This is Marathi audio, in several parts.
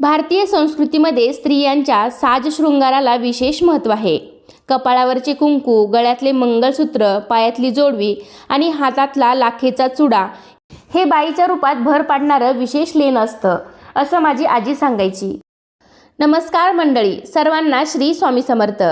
भारतीय संस्कृतीमध्ये स्त्रियांच्या साजशृंगाराला विशेष महत्त्व आहे. कपाळावरचे कुंकू गळ्यातले मंगळसूत्र पायातली जोडवी आणि हातातला लाखेचा चुडा हे बाईच्या रूपात भर पाडणारं विशेष लेण असतं असं माझी आजी सांगायची. नमस्कार मंडळी सर्वांना श्री स्वामी समर्थ.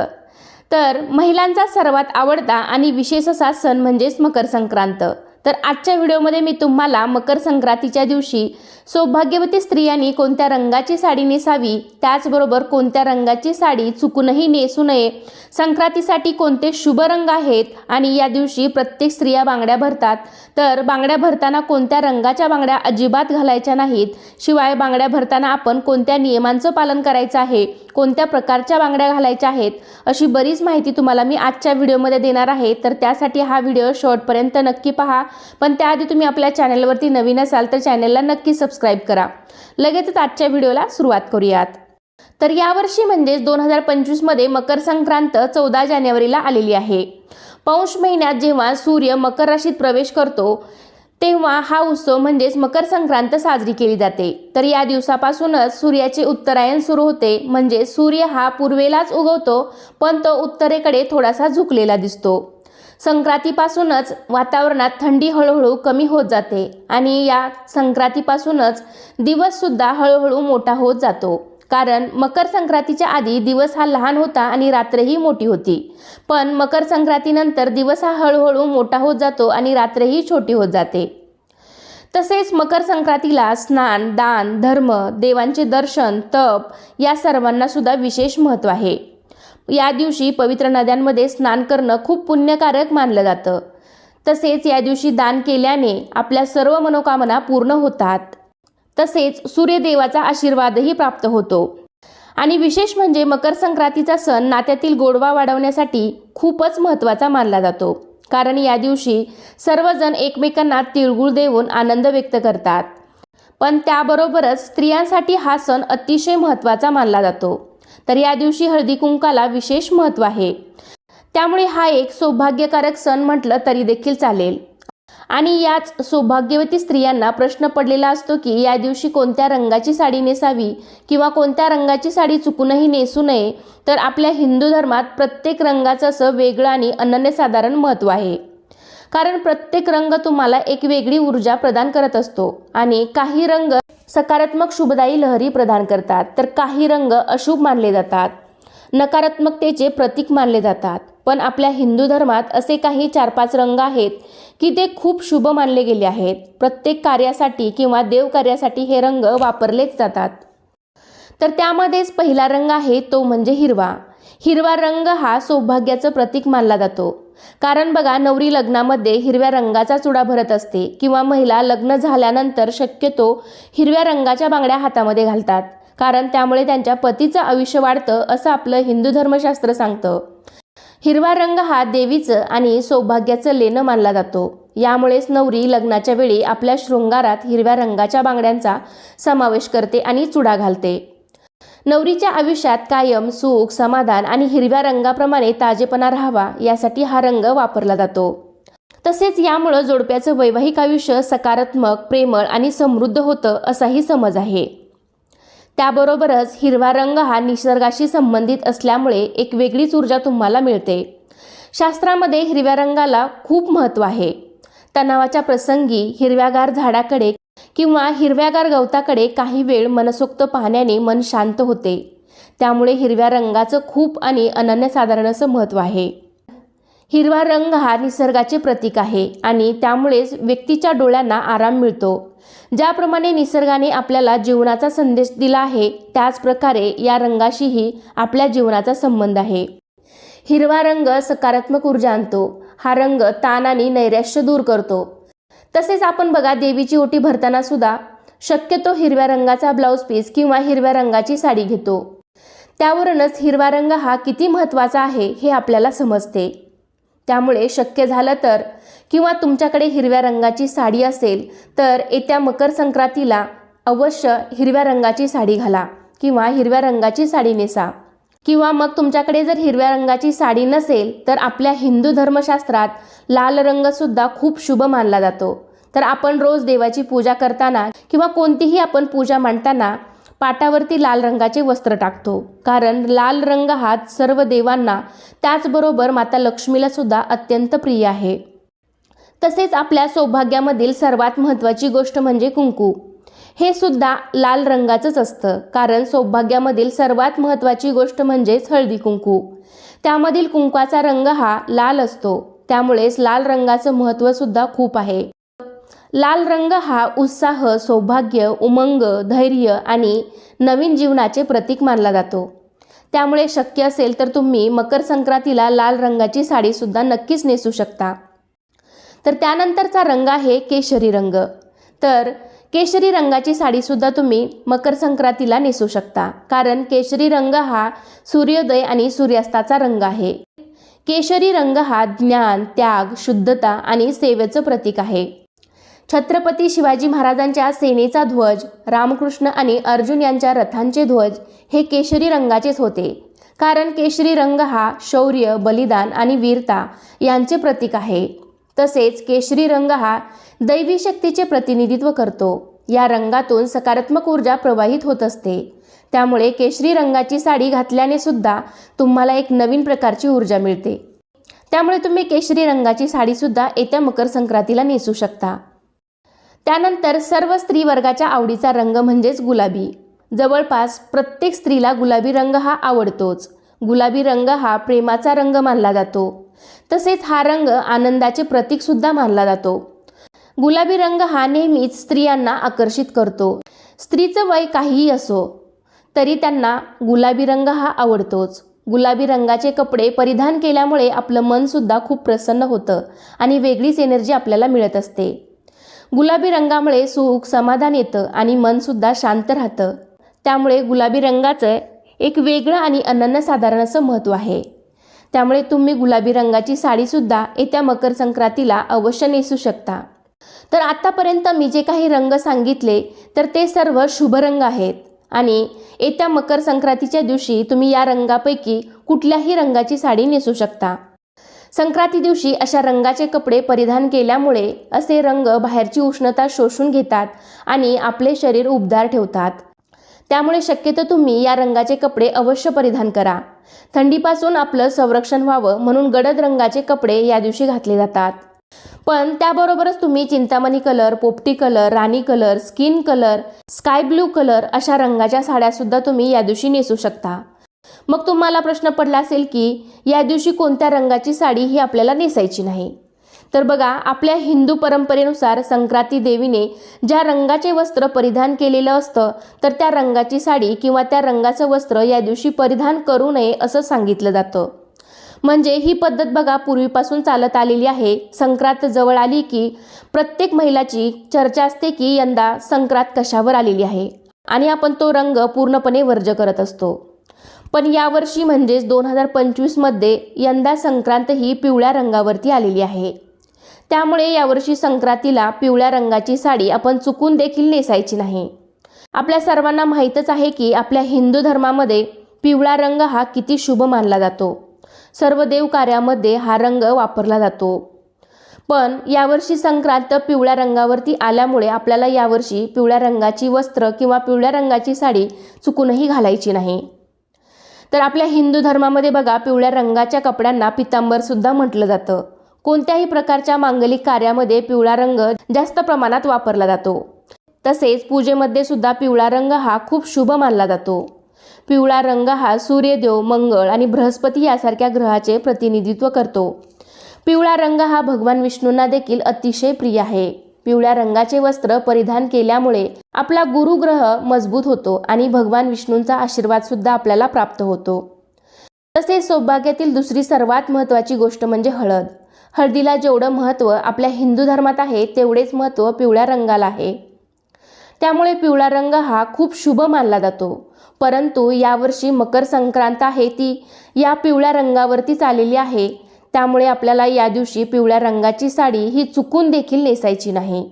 तर महिलांचा सर्वात आवडता आणि विशेष असा सण म्हणजेच मकर संक्रांत. तर आजच्या व्हिडिओमध्ये मी तुम्हाला मकर संक्रांतीच्या दिवशी सौभाग्यवती स्त्रियांनी कोणत्या रंगाची साडी नेसावी त्याचबरोबर कोणत्या रंगाची साडी चुकूनही नेसू नये संक्रांतीसाठी कोणते शुभ रंग आहेत आणि या दिवशी प्रत्येक स्त्रिया बांगड्या भरतात तर बांगड्या भरताना कोणत्या रंगाच्या बांगड्या अजिबात घालायच्या नाहीत शिवाय बांगड्या भरताना आपण कोणत्या नियमांचं पालन करायचं आहे कोणत्या प्रकारच्या बांगड्या घालायच्या आहेत अशी बरीच माहिती तुम्हाला मी आजच्या व्हिडिओमध्ये देणार आहे. तर त्यासाठी हा व्हिडिओ शेवटपर्यंत नक्की पहा. पण त्याआधी तुम्ही आपल्या चॅनलवरती नवीन असाल तर चॅनलला नक्की सबस्क्राईब करा. लगेचच आजच्या व्हिडिओला सुरुवात करूयात. तर यावर्षी म्हणजेच दोन हजार पंचवीसमध्ये मकर संक्रांत चौदा जानेवारीला आलेली आहे. पौष महिन्यात जेव्हा सूर्य मकर राशीत प्रवेश करतो तेव्हा हा उत्सव म्हणजेच मकर संक्रांत साजरी केली जाते. तर या दिवसापासूनच सूर्याचे उत्तरायण सुरू होते. म्हणजे सूर्य हा पूर्वेलाच उगवतो पण तो उत्तरेकडे थोडासा झुकलेला दिसतो. संक्रांतीपासूनच वातावरणात थंडी हळूहळू कमी होत जाते आणि या संक्रांतीपासूनच दिवससुद्धा हळूहळू मोठा होत जातो. कारण मकर संक्रांतीच्या आधी दिवस हा लहान होता आणि रात्रही मोठी होती. पण मकर संक्रांतीनंतर दिवस हा हळूहळू मोठा होत जातो आणि रात्रही छोटी होत जाते. तसेच मकर संक्रांतीला स्नान दान धर्म देवांचे दर्शन तप या सर्वांना सुद्धा विशेष महत्त्व आहे. या दिवशी पवित्र नद्यांमध्ये स्नान करणं खूप पुण्यकारक मानलं जातं. तसेच या दिवशी दान केल्याने आपल्या सर्व मनोकामना पूर्ण होतात. तसेच सूर्यदेवाचा आशीर्वादही प्राप्त होतो. आणि विशेष म्हणजे मकर संक्रांतीचा सण नात्यातील गोडवा वाढवण्यासाठी खूपच महत्त्वाचा मानला जातो. कारण या दिवशी सर्वजण एकमेकांना तिळगुळ देऊन आनंद व्यक्त करतात. पण त्याबरोबरच स्त्रियांसाठी हा सण अतिशय महत्त्वाचा मानला जातो. तर या दिवशी हळदी कुंकाला विशेष महत्त्व आहे. त्यामुळे हा एक सौभाग्यकारक सण म्हटलं तरी देखील चालेल. आणि याच सौभाग्यवती स्त्रियांना प्रश्न पडलेला असतो की या दिवशी कोणत्या रंगाची साडी नेसावी किंवा कोणत्या रंगाची साडी चुकूनही नेसू नये तर आपल्या हिंदू धर्मात प्रत्येक रंगाचं असं वेगळं आणि अनन्यसाधारण महत्त्व आहे. कारण प्रत्येक रंग तुम्हाला एक वेगळी ऊर्जा प्रदान करत असतो आणि काही रंग सकारात्मक शुभदायी लहरी प्रदान करतात तर काही रंग अशुभ मानले जातात. नकारात्मकतेचे प्रतीक मानले जातात. पण आपल्या हिंदू धर्मात असे काही चार पाच रंग आहेत की ते खूप शुभ मानले गेले आहेत. प्रत्येक कार्यासाठी किंवा देवकार्यासाठी हे रंग वापरलेच जातात. तर त्यामध्येच पहिला रंग आहे तो म्हणजे हिरवा. हिरवा रंग हा सौभाग्याचं प्रतीक मानला जातो. कारण बघा नवरी लग्नामध्ये हिरव्या रंगाचा चुडा भरत असते किंवा महिला लग्न झाल्यानंतर शक्यतो हिरव्या रंगाच्या बांगड्या हातामध्ये घालतात. कारण त्यामुळे त्यांच्या पतीचं आयुष्य वाढतं असं आपलं हिंदू धर्मशास्त्र सांगतं. हिरवा रंग हा देवीचं आणि सौभाग्याचं लेणं मानला जातो. यामुळेच नवरी लग्नाच्या वेळी आपल्या शृंगारात हिरव्या रंगाच्या बांगड्यांचा समावेश करते आणि चुडा घालते. नवरीच्या आयुष्यात कायम सुख समाधान आणि हिरव्या रंगाप्रमाणे ताजेपणा राहावा यासाठी हा रंग वापरला जातो. तसेच यामुळं जोडप्याचं वैवाहिक आयुष्य सकारात्मक प्रेमळ आणि समृद्ध होतं असाही समज आहे. त्याबरोबरच हिरवा रंग हा निसर्गाशी संबंधित असल्यामुळे एक वेगळीच ऊर्जा तुम्हाला मिळते. शास्त्रामध्ये हिरव्या रंगाला खूप महत्त्व आहे. तणावाच्या प्रसंगी हिरव्यागार झाडाकडे किंवा हिरव्यागार गवताकडे काही वेळ मनसोक्त पाहण्याने मन शांत होते. त्यामुळे हिरव्या रंगाचं खूप आणि अनन्यसाधारण असं महत्त्व आहे. हिरवा रंग हा निसर्गाचे प्रतीक आहे आणि त्यामुळेच व्यक्तीच्या डोळ्यांना आराम मिळतो. ज्याप्रमाणे निसर्गाने आपल्याला जीवनाचा संदेश दिला आहे त्याचप्रकारे या रंगाशीही आपल्या जीवनाचा संबंध आहे. हिरवा रंग सकारात्मक ऊर्जा आणतो. हा रंग ताण आणि नैराश्य दूर करतो. तसेच आपण बघा देवीची ओटी भरताना सुद्धा शक्यतो हिरव्या रंगाचा ब्लाऊज पीस किंवा हिरव्या रंगाची साडी घेतो. त्यावरूनच हिरवा रंग हा किती महत्त्वाचा आहे हे आपल्याला समजते. त्यामुळे शक्य झालं तर. किंवा तुमच्याकडे हिरव्या रंगाची साडी असेल तर येत्या मकर संक्रांतीला अवश्य हिरव्या रंगाची साडी घाला किंवा हिरव्या रंगाची साडी नेसा. किंवा मग तुमच्याकडे जर हिरव्या रंगाची साडी नसेल तर आपल्या हिंदू धर्मशास्त्रात लाल रंगसुद्धा खूप शुभ मानला जातो. तर आपण रोज देवाची पूजा करताना किंवा कोणतीही आपण पूजा मांडताना पाटावरती लाल रंगाचे वस्त्र टाकतो. कारण लाल रंग हा सर्व देवांना त्याचबरोबर माता लक्ष्मीला सुद्धा अत्यंत प्रिय आहे. तसेच आपल्या सौभाग्यामधील सर्वात महत्त्वाची गोष्ट म्हणजे कुंकू. हे सुद्धा लाल रंगाचंच असतं. कारण सौभाग्यामधील सर्वात महत्त्वाची गोष्ट म्हणजेच हळदी कुंकू. त्यामधील कुंकवाचा रंग हा लाल असतो. त्यामुळेच लाल रंगाचं महत्त्वसुद्धा खूप आहे. लाल रंग हा उत्साह सौभाग्य उमंग धैर्य आणि नवीन जीवनाचे प्रतीक मानला जातो. त्यामुळे शक्य असेल तर तुम्ही मकर संक्रांतीला लाल रंगाची साडीसुद्धा नक्कीच नेसू शकता. तर त्यानंतरचा रंग आहे केशरी रंग. तर केशरी रंगाची साडीसुद्धा तुम्ही मकर संक्रांतीला नेसू शकता. कारण केशरी रंग हा सूर्योदय आणि सूर्यास्ताचा रंग आहे. केशरी रंग हा ज्ञान त्याग शुद्धता आणि सेवेचं प्रतीक आहे. छत्रपती शिवाजी महाराजांच्या सेनेचा ध्वज रामकृष्ण आणि अर्जुन यांच्या रथांचे ध्वज हे केशरी रंगाचेच होते. कारण केशरी रंग हा शौर्य बलिदान आणि वीरता यांचे प्रतीक आहे. तसेच केशरी रंग हा दैवी शक्तीचे प्रतिनिधित्व करतो. या रंगातून सकारात्मक ऊर्जा प्रवाहित होत असते. त्यामुळे केशरी रंगाची साडी घातल्याने सुद्धा तुम्हाला एक नवीन प्रकारची ऊर्जा मिळते. त्यामुळे तुम्ही केशरी रंगाची साडीसुद्धा येत्या मकर संक्रांतीला नेसू शकता. त्यानंतर सर्व स्त्री वर्गाच्या आवडीचा रंग म्हणजेच गुलाबी. जवळपास प्रत्येक स्त्रीला गुलाबी रंग हा आवडतोच. गुलाबी रंग हा प्रेमाचा रंग मानला जातो. तसेच हा रंग आनंदाचे प्रतीकसुद्धा मानला जातो. गुलाबी रंग हा नेहमीच स्त्रियांना आकर्षित करतो. स्त्रीचं वय काहीही असो तरी त्यांना गुलाबी रंग हा आवडतोच. गुलाबी रंगाचे कपडे परिधान केल्यामुळे आपलं मनसुद्धा खूप प्रसन्न होतं आणि वेगळीच एनर्जी आपल्याला मिळत असते. गुलाबी रंगामुळे सुख समाधान येतं आणि मनसुद्धा शांत राहतं. त्यामुळे गुलाबी रंगाचं एक वेगळं आणि अनन्यसाधारण असं महत्त्व आहे. त्यामुळे तुम्ही गुलाबी रंगाची साडीसुद्धा येत्या मकर संक्रांतीला अवश्य नेसू शकता. तर आत्तापर्यंत मी जे काही रंग सांगितले तर ते सर्व शुभ रंग आहेत. आणि येत्या मकर संक्रांतीच्या दिवशी तुम्ही या रंगापैकी कुठल्याही रंगाची साडी नेसू शकता. संक्रांती दिवशी अशा रंगाचे कपडे परिधान केल्यामुळे असे रंग बाहेरची उष्णता शोषून घेतात आणि आपले शरीर उबदार ठेवतात. त्यामुळे शक्यतो तुम्ही या रंगाचे कपडे अवश्य परिधान करा. थंडीपासून आपलं संरक्षण व्हावं म्हणून गडद रंगाचे कपडे या दिवशी घातले जातात. पण त्याबरोबरच तुम्ही चिंतामणी कलर पोपटी कलर राणी colour skin colour sky blue colour अशा रंगाच्या साड्यासुद्धा तुम्ही या दिवशी नेसू शकता. मग तुम्हाला प्रश्न पडला असेल की या दिवशी कोणत्या रंगाची साडी ही आपल्याला नेसायची नाही? तर बघा आपल्या हिंदू परंपरेनुसार संक्रांती देवीने ज्या रंगाचे वस्त्र परिधान केलेलं असतं तर त्या रंगाची साडी किंवा त्या रंगाचं वस्त्र या दिवशी परिधान करू नये असं सांगितलं जातं. म्हणजे ही पद्धत बघा पूर्वीपासून चालत आलेली आहे. संक्रांत जवळ आली की प्रत्येक महिलाची चर्चा असते की यंदा संक्रांत कशावर आलेली आहे. आणि आपण तो रंग पूर्णपणे वर्ज करत असतो. पण यावर्षी म्हणजेच दोन हजार पंचवीसमध्ये यंदा संक्रांत ही पिवळ्या रंगावरती आलेली आहे. त्यामुळे यावर्षी संक्रांतीला पिवळ्या रंगाची साडी आपण चुकून देखील नेसायची नाही. आपल्या सर्वांना माहीतच आहे की आपल्या हिंदू धर्मामध्ये पिवळा रंग हा किती शुभ मानला जातो. सर्व देवकार्यामध्ये हा रंग वापरला जातो. पण यावर्षी संक्रांत पिवळ्या रंगावरती आल्यामुळे आपल्याला यावर्षी पिवळ्या रंगाची वस्त्र किंवा पिवळ्या रंगाची साडी चुकूनही घालायची नाही. तर आपल्या हिंदू धर्मामध्ये बघा पिवळ्या रंगाच्या कपड्यांना पितांबरसुद्धा म्हटलं जातं. कोणत्याही प्रकारच्या मांगलिक कार्यामध्ये पिवळा रंग जास्त प्रमाणात वापरला जातो. तसेच पूजेमध्ये सुद्धा पिवळा रंग हा खूप शुभ मानला जातो. पिवळा रंग हा सूर्यदेव मंगळ आणि बृहस्पती यासारख्या ग्रहाचे प्रतिनिधित्व करतो. पिवळा रंग हा भगवान विष्णूंना देखील अतिशय प्रिय आहे. पिवळ्या रंगाचे वस्त्र परिधान केल्यामुळे आपला गुरुग्रह मजबूत होतो आणि भगवान विष्णूंचा आशीर्वाद सुद्धा आपल्याला प्राप्त होतो. तसेच सौभाग्यातील दुसरी सर्वात महत्त्वाची गोष्ट म्हणजे हळद. हळदीला जेवढं महत्त्व आपल्या हिंदू धर्मात आहे तेवढेच महत्त्व पिवळ्या रंगाला आहे. त्यामुळे पिवळा रंग हा खूप शुभ मानला जातो. परंतु यावर्षी मकर संक्रांत आहे ती या पिवळ्या रंगावरतीच आलेली आहे. त्यामुळे आपल्याला या दिवशी पिवळ्या रंगाची साडी ही चुकून देखील नेसायची नाही.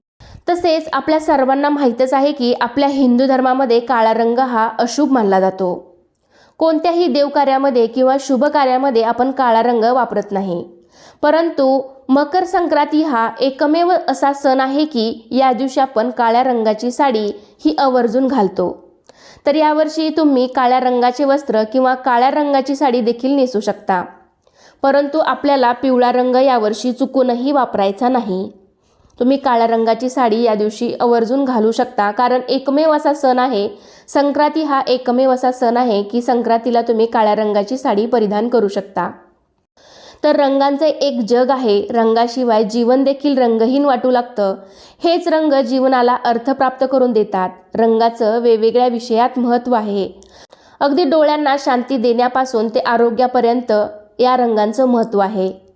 तसेच आपल्या सर्वांना माहीतच आहे की आपल्या हिंदू धर्मामध्ये काळा रंग हा अशुभ मानला जातो. कोणत्याही देवकार्यामध्ये किंवा शुभ कार्यामध्ये आपण काळा रंग वापरत नाही. परंतु मकर संक्रांती हा एकमेव असा सण आहे की या दिवशी आपण काळ्या रंगाची साडी ही आवर्जून घालतो. तर यावर्षी तुम्ही काळ्या रंगाचे वस्त्र किंवा काळ्या रंगाची साडी देखील नेसू शकता. परंतु आपल्याला पिवळा रंग यावर्षी चुकूनही वापरायचा नाही. तुम्ही काळ्या रंगाची साडी या दिवशी आवर्जून घालू शकता कारण एकमेव असा सण आहे. संक्रांती हा एकमेव असा सण आहे की संक्रांतीला तुम्ही काळ्या रंगाची साडी परिधान करू शकता. तर रंगांचे एक जग आहे. रंगाशिवाय जीवन देखील रंगहीन वाटू लागतं. हेच रंग जीवनाला अर्थ प्राप्त करून देतात. रंगाचं वेगवेगळ्या विषयात महत्त्व आहे. अगदी डोळ्यांना शांती देण्यापासून ते आरोग्यापर्यंत या रंगांचं महत्त्व आहे.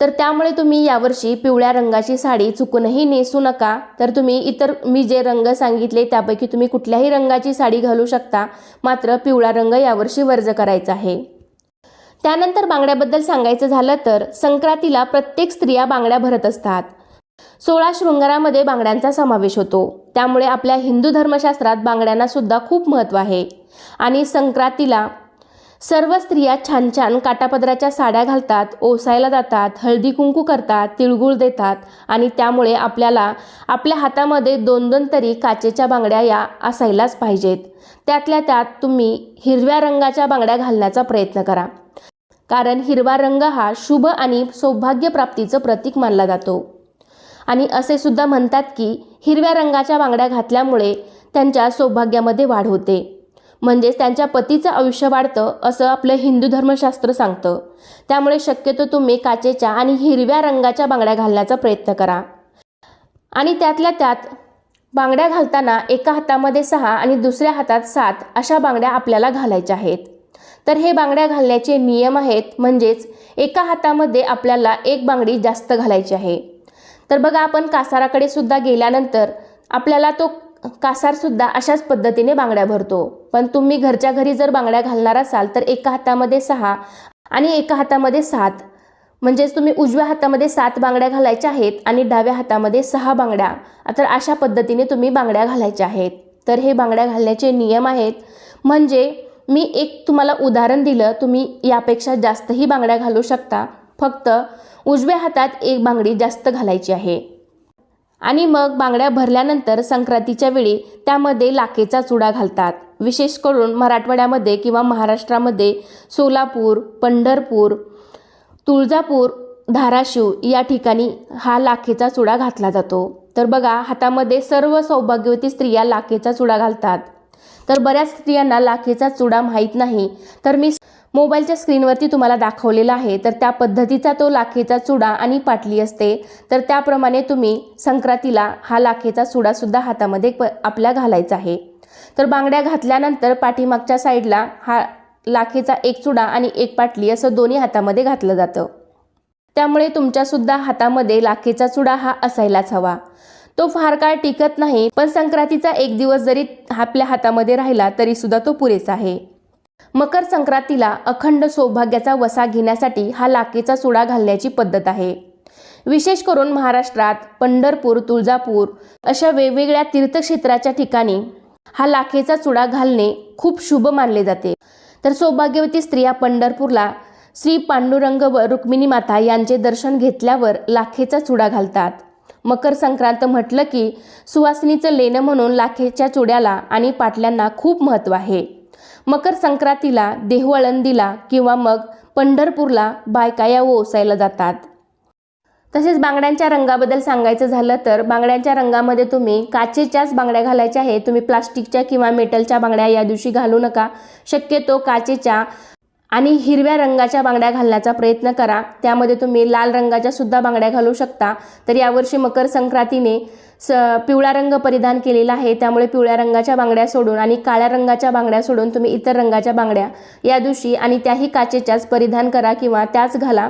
तर त्यामुळे तुम्ही यावर्षी पिवळ्या रंगाची साडी चुकूनही नेसू नका. तर तुम्ही इतर मी जे रंग सांगितले त्यापैकी तुम्ही कुठल्याही रंगाची साडी घालू शकता. मात्र पिवळा रंग यावर्षी वर्ज करायचा आहे. त्यानंतर बांगड्याबद्दल सांगायचं झालं तर संक्रांतीला प्रत्येक स्त्रिया बांगड्या भरत असतात. सोळा शृंगारामध्ये बांगड्यांचा समावेश होतो. त्यामुळे आपल्या हिंदू धर्मशास्त्रात बांगड्यांना सुद्धा खूप महत्त्व आहे. आणि संक्रांतीला सर्व स्त्रिया छान छान काटापदराच्या साड्या घालतात ओसायला जातात हळदी कुंकू करतात तिळगुळ देतात आणि त्यामुळे आपल्याला आपल्या हातामध्ये दोन दोन तरी काचेच्या बांगड्या या असायलाच पाहिजेत. त्यातल्या त्यात तुम्ही हिरव्या रंगाच्या बांगड्या घालण्याचा प्रयत्न करा. कारण हिरवा रंग हा शुभ आणि सौभाग्यप्राप्तीचं प्रतीक मानला जातो. आणि असे सुद्धा म्हणतात की हिरव्या रंगाच्या बांगड्या घातल्यामुळे त्यांच्या सौभाग्यामध्ये वाढ होते. म्हणजेच त्यांच्या पतीचं आयुष्य वाढतं असं आपलं हिंदू धर्मशास्त्र सांगतं. त्यामुळे शक्यतो तुम्ही काचेच्या आणि हिरव्या रंगाच्या बांगड्या घालण्याचा प्रयत्न करा. आणि त्यातल्या त्यात बांगड्या घालताना एका हातामध्ये सहा आणि दुसऱ्या हातात सात अशा बांगड्या आपल्याला घालायच्या आहेत. तर हे बांगड्या घालण्याचे नियम आहेत म्हणजेच एका हातामध्ये आपल्याला एक बांगडी जास्त घालायची आहे. तर बघा आपण कासाराकडे सुद्धा गेल्यानंतर आपल्याला तो कासारसुद्धा अशाच पद्धतीने बांगड्या भरतो. पण तुम्ही घरच्या घरी जर बांगड्या घालणार असाल तर एका हातामध्ये सहा आणि एका हातामध्ये सात. म्हणजेच तुम्ही उजव्या हातामध्ये सात बांगड्या घालायच्या आहेत आणि डाव्या हातामध्ये सहा बांगड्या. तर अशा पद्धतीने तुम्ही बांगड्या घालायच्या आहेत. तर हे बांगड्या घालण्याचे नियम आहेत. म्हणजे मी एक तुम्हाला उदाहरण दिलं तुम्ही यापेक्षा जास्तही बांगड्या घालू शकता. फक्त उजव्या हातात एक बांगडी जास्त घालायची आहे. आणि मग बांगड्या भरल्यानंतर संक्रांतीच्या वेळी त्यामध्ये लाखेचा चुडा घालतात. विशेष करून मराठवाड्यामध्ये किंवा महाराष्ट्रामध्ये सोलापूर पंढरपूर तुळजापूर धाराशिव या ठिकाणी हा लाखेचा चुडा घातला जातो. तर बघा हातामध्ये सर्व सौभाग्यवती स्त्रिया लाखेचा चुडा घालतात. तर बऱ्याच स्त्रियांना लाखेचा चुडा माहीत नाही. तर मी मोबाईलच्या स्क्रीनवरती तुम्हाला दाखवलेला आहे तर त्या पद्धतीचा तो लाखेचा चुडा आणि पाटली असते. तर त्याप्रमाणे तुम्ही संक्रांतीला हा लाखेचा चुडासुद्धा हातामध्ये प आपल्या घालायचा आहे. तर बांगड्या घातल्यानंतर पाठीमागच्या साईडला हा लाखेचा एक चुडा आणि एक पाटली असं दोन्ही हातामध्ये घातलं जातं. त्यामुळे तुमच्यासुद्धा हातामध्ये लाखेचा चुडा हा असायलाच हवा. तो फार काळ टिकत नाही पण संक्रांतीचा एक दिवस जरी आपल्या हातामध्ये राहिला तरी सुद्धा तो पुरेसा आहे. मकर संक्रांतीला अखंड सौभाग्याचा वसा घेण्यासाठी हा लाखेचा चुडा घालण्याची पद्धत आहे. विशेष करून महाराष्ट्रात पंढरपूर तुळजापूर अशा वेगवेगळ्या तीर्थक्षेत्राच्या ठिकाणी हा लाखेचा चुडा घालणे खूप शुभ मानले जाते. तर सौभाग्यवती स्त्रिया पंढरपूरला श्री पांडुरंग व रुक्मिणी माता यांचे दर्शन घेतल्यावर लाखेचा चुडा घालतात. मकर संक्रांत म्हटलं की सुवासिनीचं लेणं म्हणून लाखेच्या चुड्याला आणि पाटल्यांना खूप महत्त्व आहे. मकर संक्रांतीला देहवळंदीला किंवा मग पंढरपूरला बायका या ओसायला जातात. तसेच बांगड्यांच्या रंगाबद्दल सांगायचं झालं तर बांगड्यांच्या रंगामध्ये तुम्ही काचेच्याच बांगड्या घालायच्या आहे तुम्ही प्लास्टिकच्या किंवा मेटलच्या बांगड्या या दिवशी घालू नका. शक्यतो काचेच्या आणि हिरव्या रंगाच्या बांगड्या घालण्याचा प्रयत्न करा. त्यामध्ये तुम्ही लाल रंगाच्या सुद्धा बांगड्या घालू शकता. तर यावर्षी मकर संक्रांतीने स पिवळा रंग परिधान केलेला आहे. त्यामुळे पिवळ्या रंगाच्या बांगड्या सोडून आणि काळ्या रंगाच्या बांगड्या सोडून तुम्ही इतर रंगाच्या बांगड्या या दिवशी आणि त्याही काचेच्याच परिधान करा किंवा त्याच घाला.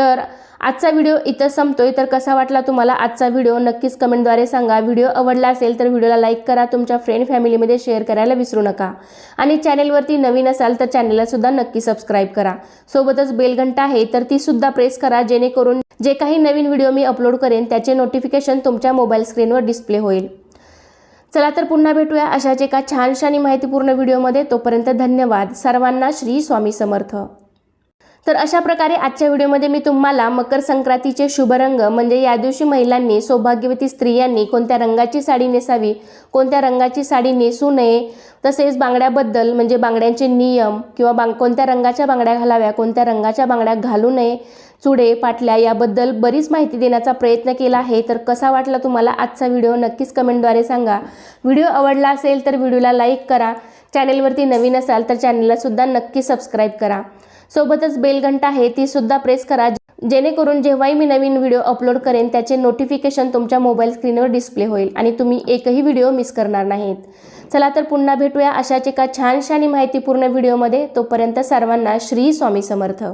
तर आजचा व्हिडिओ इथं संपतोय. तर कसा वाटला तुम्हाला आजचा व्हिडिओ? नक्कीच कमेंटद्वारे सांगा. व्हिडिओ आवडला असेल तर व्हिडिओला लाईक करा. तुमच्या फ्रेंड फॅमिलीमध्ये शेअर करायला विसरू नका. आणि चॅनेलवरती नवीन असाल तर चॅनेललासुद्धा नक्की सबस्क्राईब करा. सोबतच बेलघंटा आहे तर तीसुद्धा प्रेस करा. जेणेकरून जे काही नवीन व्हिडिओ मी अपलोड करेन त्याचे नोटिफिकेशन तुमच्या मोबाईल स्क्रीनवर डिस्प्ले होईल. चला तर पुन्हा भेटूया अशाच एका छानशा आणि माहितीपूर्ण व्हिडिओमध्ये. तोपर्यंत धन्यवाद. सर्वांना श्री स्वामी समर्थ. तर अशा प्रकारे आजच्या व्हिडिओमध्ये मी तुम्हाला मकर संक्रांतीचे शुभ रंग म्हणजे या दिवशी महिलांनी सौभाग्यवती स्त्रियांनी कोणत्या रंगाची साडी नेसावी कोणत्या रंगाची साडी नेसू नये तसेच बांगड्याबद्दल म्हणजे बांगड्यांचे नियम किंवा बांग कोणत्या रंगाच्या बांगड्या घालाव्या कोणत्या रंगाच्या बांगड्या घालू नये चुडे पाटल्या याबद्दल बरीच माहिती देण्याचा प्रयत्न केला आहे. तर कसा वाटला तुम्हाला आजचा व्हिडिओ नक्कीच कमेंटद्वारे सांगा. व्हिडिओ आवडला असेल तर व्हिडिओला लाईक करा. चॅनेलवरती नवीन असाल तर चॅनेलला सुद्धा नक्की सबस्क्राईब करा. सोबतच बेलघंटा आहे ती सुद्धा प्रेस करा. जेणेकरून जेव्हाही मी नवीन व्हिडिओ अपलोड करेन त्याचे नोटिफिकेशन तुमच्या मोबाईल स्क्रीनवर डिस्प्ले होईल आणि तुम्ही एकही व्हिडिओ मिस करणार नाहीत. चला तर पुन्हा भेटूया अशाच एका छानशा आणि माहितीपूर्ण व्हिडिओमध्ये तोपर्यंत सर्वांना श्री स्वामी समर्थ.